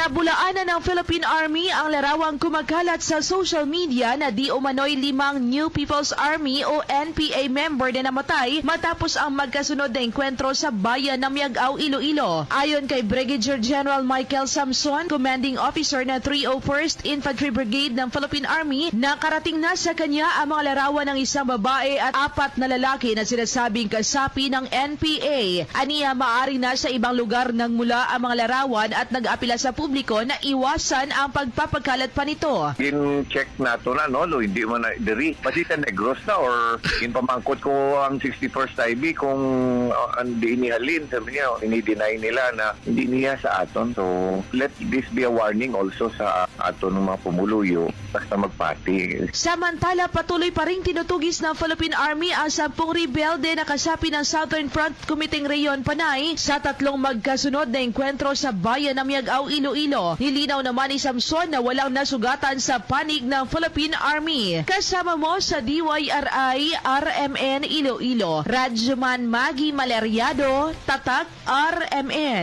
Binabulaanan ng Philippine Army ang larawang kumakalat sa social media na di umano'y limang New People's Army o NPA member na namatay matapos ang magkasunod na enkwentro sa bayan ng Miagao, Iloilo. Ayon kay Brigadier General Michael Samson, commanding officer ng 301st Infantry Brigade ng Philippine Army, nakarating na sa kanya ang mga larawan ng isang babae at apat na lalaki na sinasabing kasapi ng NPA. Aniya maari na sa ibang lugar nang mula ang mga larawan at nag-apila sa publiko na iwasan ang pagpapakalat pa nito. in-check nato na no, lo, hindi man na diri. Pasita negros na or in pamangkot ko ang 61st IB kung uh, hindi inihalin. Sabi niya, ini-deny nila na hindi niya sa aton. So, let this be a warning also sa aton mga pumuluyo basta magpati. Samantala, patuloy pa rin tinutugis ng Philippine Army ang sampung rebelde na kasapi ng Southern Front Committee Rayon Panay sa tatlong magkasunod na enkwentro sa bayan ng Miagao, Iloilo. Nilinaw naman ni Samson na walang nasugatan sa panig ng Philippine Army. Kasama mo sa DYRI RMN Iloilo, Radyoman Magi Maleriado, Tatak RMN.